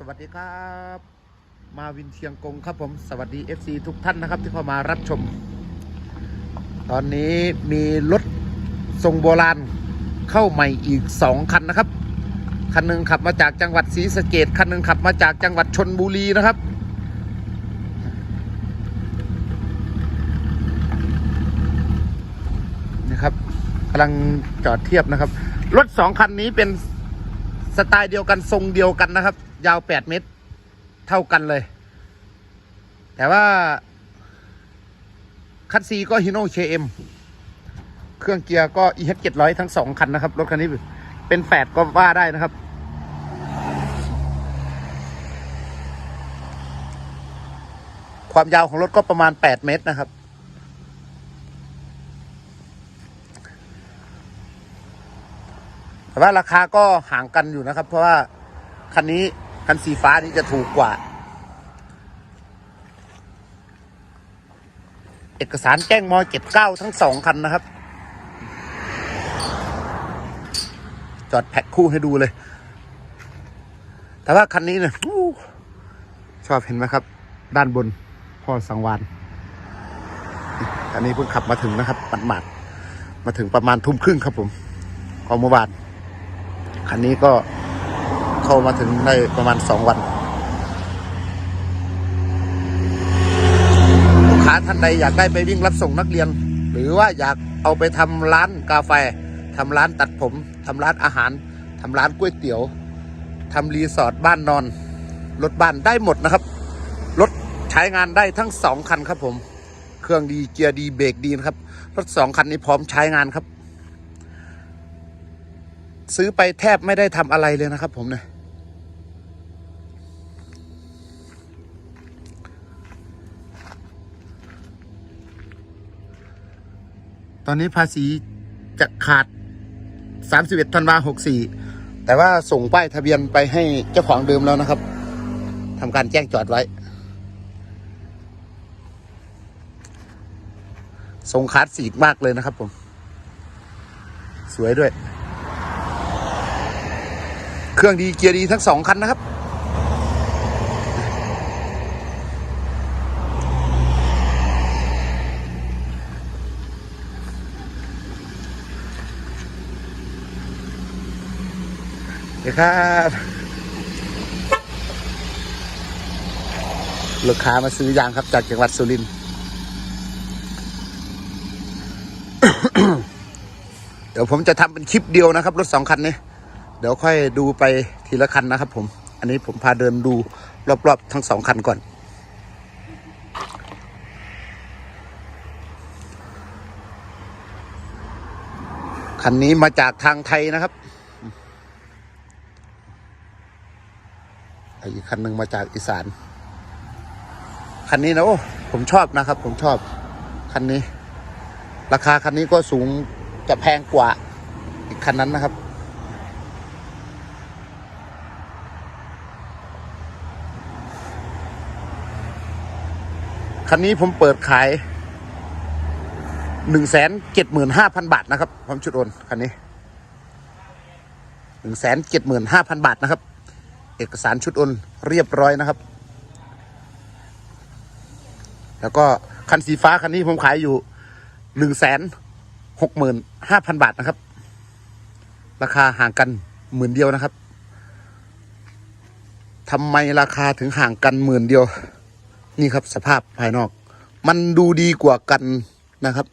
สวัสดีครับ มาวินเชียงกงครับผมสวัสดี FC ทุกท่านนะครับที่เข้ามารับชม ตอนนี้มีรถทรงโบราณเข้าใหม่อีก 2 คันนะครับ คันหนึ่งขับมาจากจังหวัดศรีสะเกดคันหนึ่งขับมาจากจังหวัดชนบุรีนะครับนะครับกำลังจอดเทียบนะครับ รถสองคันนี้เป็นสไตล์เดียวกันทรงเดียวกันนะครับ ยาว8เมตร เท่ากันเลย แต่ว่า คันซีก็ฮิโนเชเอ็มเครื่องเกียร์ก็ EH 700 ทั้งสองคันนะครับ รถคันนี้เป็นแฝดก็ว่าได้นะครับ ความยาวของรถก็ประมาณ 8 เมตรนะครับ แต่ว่าราคาก็ห่างกันอยู่นะครับ เพราะว่าคันนี้ คันสีฟ้านี้จะถูกกว่า เอกสารแจ้งมเจ็ดเก้าทั้งสองคันนะครับ จอดแพ็คคู่ให้ดูเลย แต่ว่าคันนี้เนี่ยชอบเห็นไหมครับ ด้านบนพ่อสังวานอันนี้เพิ่งขับมาถึงนะครับปัดหมาดมาถึงประมาณทุ่มครึ่งครับผมของเมื่อวานคันนี้ก็ เข้ามาถึงได้ประมาณสองวัน ลูกค้าท่านใดอยากได้ไปวิ่งรับส่งนักเรียน หรือว่าอยากเอาไปทำร้านกาแฟทำร้านตัดผมทำร้านอาหารทำร้านก๋วยเตี๋ยวทำรีสอร์ทบ้านนอน รถบ้านได้หมดนะครับ รถใช้งานได้ทั้งสองคันครับผม เครื่องดีเกียร์ดีเบรกดีนะครับ รถสองคันนี้พร้อมใช้งานครับ ซื้อไปแทบไม่ได้ทำอะไรเลยนะครับผมเนี่ย ตอนนี้ภาษีจะขาด 31ธันวา64แต่ว่าส่งป้ายทะเบียนไปให้เจ้าของเดิมแล้วนะครับทำการแจ้งจอดไว้ส่งคาดสีมากเลยนะครับผม สวยด้วย เครื่องดีเกียร์ดีทั้งสองคันนะครับ เดี๋ยว ครับลูกค้ามาซื้อยางครับ จากจังหวัดสุรินทร์เดี๋ยวผมจะทำเป็นคลิปเดียวนะครับ รถสองคันนี้ เดี๋ยวค่อยดูไปทีละคันนะครับผม อันนี้ผมพาเดินดูรอบๆทั้งสองคันก่อนคันนี้มาจากทางไทยนะครับ อีกคันหนึ่งมาจากอีสาน คันนี้นะโอ้ผมชอบนะครับ ผมชอบคันนี้ ราคาคันนี้ก็สูงจะแพงกว่าอีกคันนั้นนะครับ คันนี้ผมเปิดขายหนึ่งแสนเจ็ดหมื่นห้าพันบาทนะครับพร้อมชุดโอนคันนี้หนึ่งแสนเจ็ดหมื่นห้าพันบาทนะครับ เอกสารชุดโอนเรียบร้อยนะครับ แล้วก็คันสีฟ้าคันนี้ผมขายอยู่หนึ่งแสนหกหมื่นห้าพันบาทนะครับ ราคาห่างกันหมื่นเดียวนะครับทำไมราคาถึงห่างกันหมื่นเดียว นี่ครับสภาพภายนอก มันดูดีกว่ากันนะครับ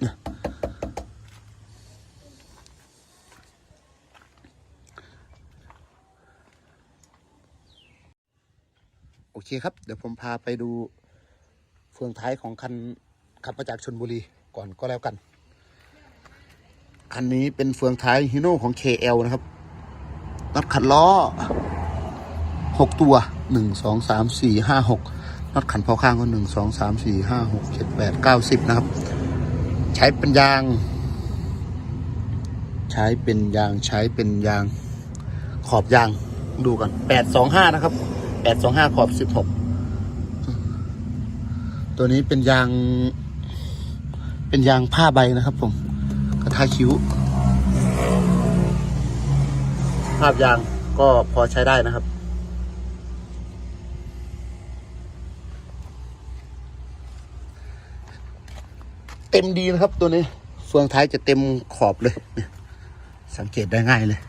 เนี่ยโอเคครับ เดี๋ยวผมพาไปดูเฟืองท้ายของคันขับมาจากชนบุรีก่อนก็แล้วกัน อันนี้เป็นเฟืองท้ายฮิโน่ของ KL นะครับน็อตขัดล้อหกตัวหนึ่งสองสามสี่ห้าหกน็อตขันพอข้างก็หนึ่งสองสามสี่ห้าหกเจ็ดแปดเก้าสิบนะครับ ใช้เป็นยาง ใช้เป็นยางใช้เป็นยางขอบยางดูกันแปดสองห้านะครับ แปดสองห้าขอบสิบหกตัวนี้เป็นยาง เป็นยางผ้าใบนะครับผม กระทาคิ้ว ภาพยางก็พอใช้ได้นะครับเต็มดีนะครับตัวนี้เฟืองท้ายจะเต็มขอบเลย สังเกตได้ง่ายเลย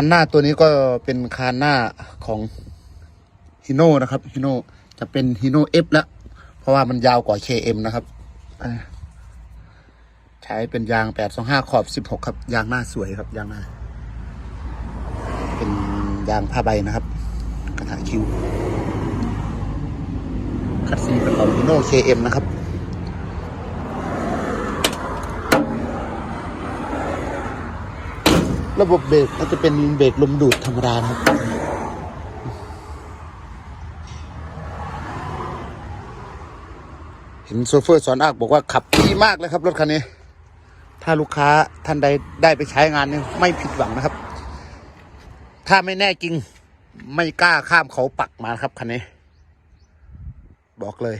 คันหน้าตัวนี้ก็เป็นคันหน้าของฮิโน่นะครับฮิโน่จะเป็นฮิโน่เอฟแล้วเพราะว่ามันยาวกว่า KM นะครับใช้เป็นยาง 825 ขอบ 16 ครับ ยางหน้าสวยครับ ยางหน้า เป็นยางผ้าใบนะครับ กระถางคิวคัดซีเป็นของฮิโน่ KM นะครับ ระบบเบรกก็จะเป็นเบรกลมดูดธรรมดานะครับ เห็นโซเฟอร์สอนอักบอกว่าขับดีมากเลยครับรถคันนี้ ถ้าลูกค้าท่านใดได้ไปใช้งานเนี่ยไม่ผิดหวังนะครับ ถ้าไม่แน่จริงไม่กล้าข้ามเขาปักมาครับคันนี้ บอกเลย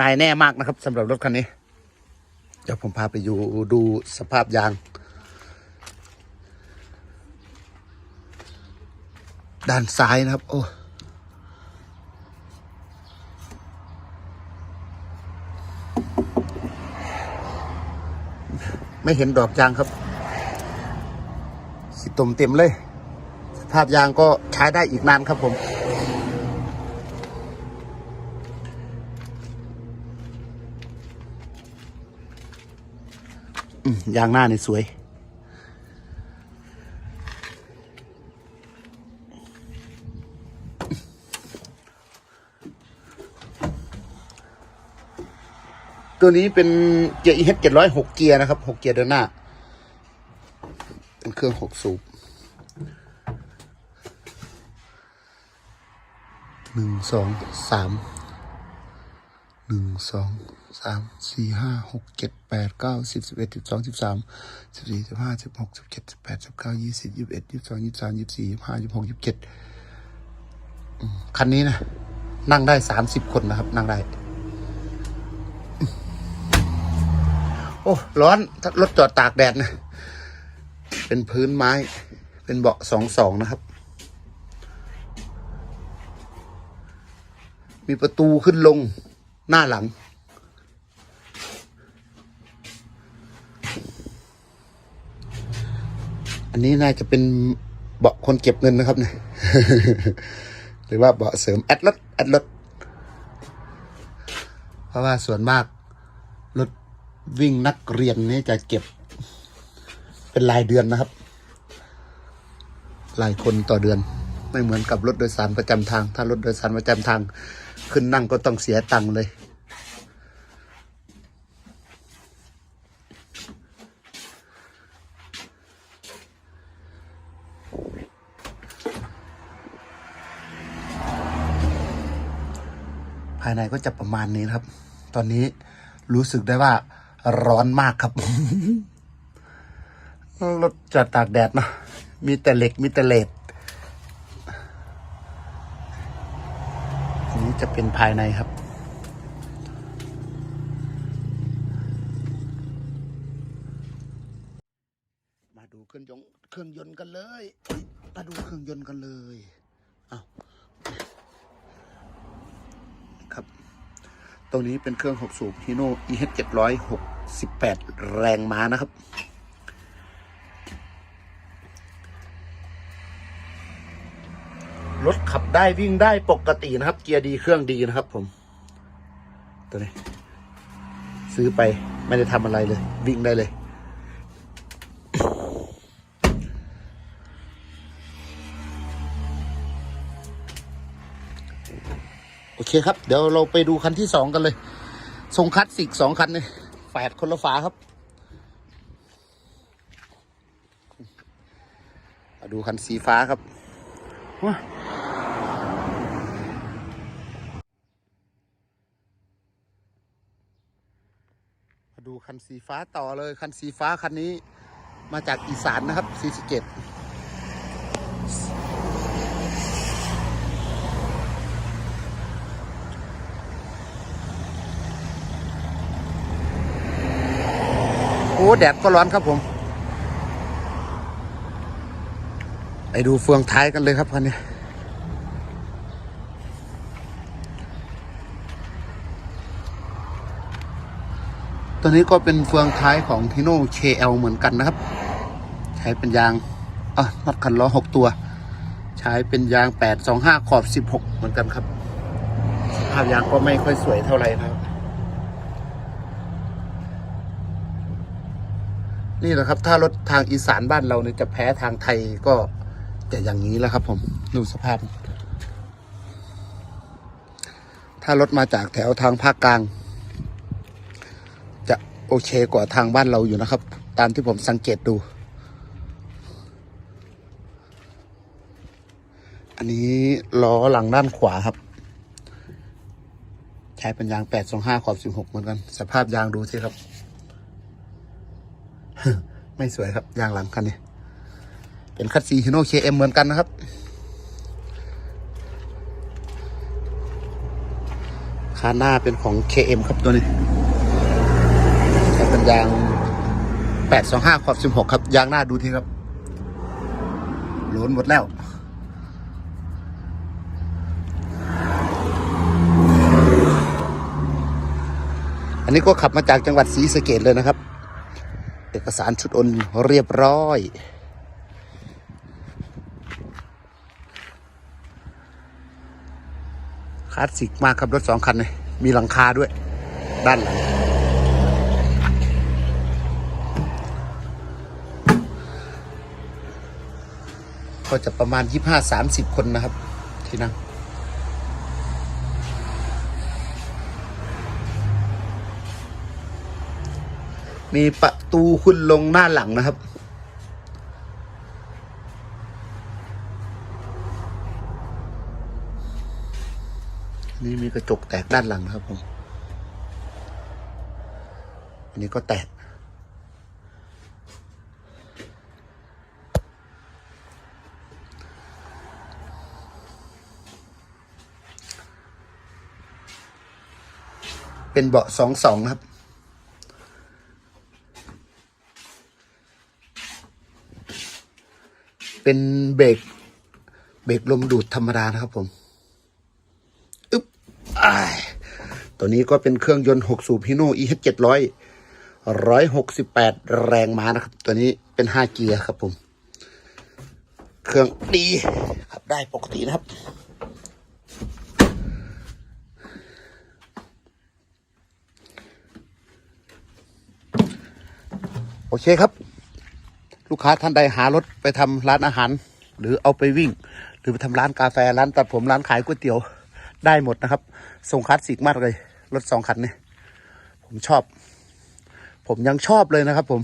นายแน่มากนะครับสำหรับรถคันนี้ เดี๋ยวผมพาไปอยู่ดูสภาพยาง ด้านซ้ายนะครับ โอ้ไม่เห็นดอกยางครับสีตุ่มเต็มเลย สภาพยางก็ใช้ได้อีกนานครับผม ยางหน้านี่สวย ตัวนี้เป็นเกียร์ EH 700 6เกียร์นะครับ 6 เกียร์เดินหน้า เป็นเครื่อง 6 สูบหนึ่งสองสาม หนึ่งสองสามสี่ห้าหกเจ็ดแปดเก้าสิบสิบเอ็ดสิบสองสิบสามสิบสี่สิบห้าสิบหกสิบเจ็ดสิบแปดสิบเก้ายี่สิบยี่สิบเอ็ดยี่สิบสองยี่สิบสามยี่สิบสี่ยี่สิบห้ายี่สิบหกยี่สิบเจ็ดคันนี้นะนั่งได้สามสิบคนนะครับ นั่งได้ โอ้ร้อนถ้ารถจอดตากแดดนะ เป็นพื้นไม้ เป็นเบาะสองสองนะครับ มีประตูขึ้นลง หน้าหลัง อันนี้น่าจะเป็นเบาะคนเก็บเงินนะครับเนี่ยหรือว่าเบาะเสริมแอดลดแอดลดเพราะว่าส่วนมากรถวิ่งนักเรียนนี่จะเก็บ เป็นรายเดือนนะครับรายคนต่อเดือน ไม่เหมือนกับรถโดยสารประจำทาง ถ้ารถโดยสารประจำทาง ขึ้นนั่งก็ต้องเสียตังค์เลยภายในก็จะประมาณนี้ครับ ตอนนี้รู้สึกได้ว่าร้อนมากครับ รถจอดตากแดดเนาะ มีแต่เหล็ก มีแต่เหลดอันนี้ จะเป็นภายในครับ มาดูเครื่องยนต์เครื่องยนต์กันเลยมาดูเครื่องยนต์กันเลยเอาครับ ตรงนี้เป็นเครื่อง6สูบ Hino EH 768 แรงม้านะครับ รถขับได้วิ่งได้ปกตินะครับ เกียร์ดีเครื่องดีนะครับ ผม ตัวนี้ ซื้อไปไม่ได้ทำอะไรเลย วิ่งได้เลย โอเคครับ เดี๋ยวเราไปดูคันที่สองกันเลย ทรงคลาสสิกสองคันเลยแฝดคนละฝาครับมาดูคันสีฟ้าครับว้ามา ดูคันสีฟ้าต่อเลยคันสีฟ้าคันนี้มาจากอีสานนะครับสีสะเกตแดดก็ร้อนครับผม ไปดูเฟืองท้ายกันเลยครับคันนี้ ตัวนี้ก็เป็นเฟืองท้ายของทีโน่ KL เหมือนกันนะครับ ใช้เป็นยางอะน็อตคันล้อหกตัว ใช้เป็นยาง825ขอบ16เหมือนกันครับสภาพยางก็ไม่ค่อยสวยเท่าไหร่นะครับ นี่แหละครับ ถ้ารถทางอีสานบ้านเราเนี่ยจะแพ้ทางไทยก็จะอย่างนี้แหล้วครับผมดูสภาพ ถ้ารถมาจากแถวทางภาคกลาง โอเคกว่าทางบ้านเราอยู่นะครับ ตามที่ผมสังเกตดู อันนี้ล้อหลังด้านขวาครับ ใช้เป็นยาง825ขอบ16เหมือนกัน สภาพยางดูสิครับ ไม่สวยครับ ยางหลังคันนี้ เป็นคัตซีฮิโน KM เอ็มเหมือนกันนะครับคานหน้าเป็นของ KM ครับตัวนี้ ใช้เป็นยาง825ขอบ16ครับ ยางหน้าดูทีครับหลนหมดแล้วอันนี้ก็ขับมาจากจังหวัดศรีสะเกดเลยนะครับ เอกสารชุดโอนเรียบร้อย คลาสสิกมากครับรถสองคันเลยมีหลังคาด้วย ด้านหลัง ก็จะประมาณ 25-30 คนนะครับ ที่นั่งมีประตูขึ้นลงหน้าหลังนะครับ นี่มีกระจกแตกด้านหลังครับผม อันนี้ก็แตก เป็นเบาะสองสองครับ เป็นเบรกเบรกลมดูดธรรมดานะครับผมอึ๊บอ้ายตัวนี้ก็เป็นเครื่องยนต์ 6 สูบฮิโน่ EH 700 168 แรงม้านะครับ ตัวนี้เป็น 5 เกียร์ครับผม เครื่องดีขับได้ปกตินะครับ โอเคครับ ลูกค้าท่านใดหารถไปทำร้านอาหาร หรือเอาไปวิ่ง หรือไปทำร้านกาแฟร้านตัดผมร้านขายก๋วยเตี๋ยวได้หมดนะครับทรงคลาสสิกมากเลย รถสองคันนี้ผมชอบ ผมยังชอบเลยนะครับ ผม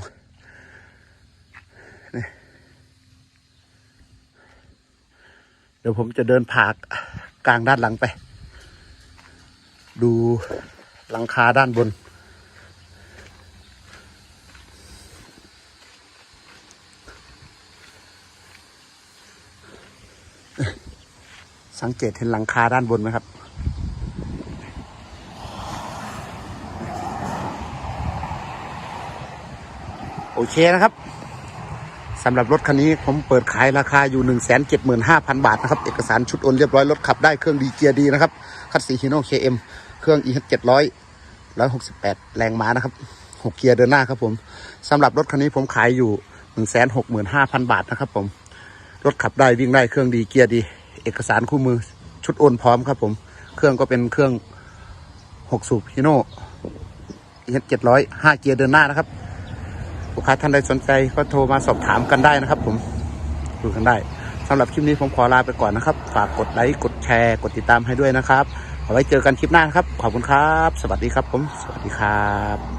เดี๋ยวผมจะเดินผ่ากลางด้านหลังไป ดูหลังคาด้านบน สังเกตเห็นหลังคาด้านบนไหมครับ โอเคนะครับสำหรับรถคันนี้ผมเปิดขายราคาอยู่ 1 7 5 0 0 0 บาทนะครับ เอกสารชุดโอนเรียบร้อย รถขับได้เครื่องดีเกียร์ดีนะครับ คัตสีฮิโน่ KM เครื่อง EH 700 168 แรงม้านะครับ 6 เกียร์เดินหน้าครับผมสำหรับรถคันนี้ผมขายอยู่ 1 6 5 0 0 0 บาทนะครับผม รถขับได้วิ่งได้เครื่องดีเกียร์ดี เอกสารคู่มือชุดโอนพร้อมครับผม เครื่องก็เป็นเครื่อง6สูบฮิโน่เจ็ดร้อยห้าเกียร์เดินหน้านะครับลูกค้าท่านใดสนใจก็โทรมาสอบถามกันได้นะครับ ผมดูกันได้สำหรับคลิปนี้ผมขอลาไปก่อนนะครับ ฝากกดไลค์กดแชร์ กดติดตามให้ด้วยนะครับเอาไว้เจอกันคลิปหน้านครับ ขอบคุณครับ สวัสดีครับผม สวัสดีครับ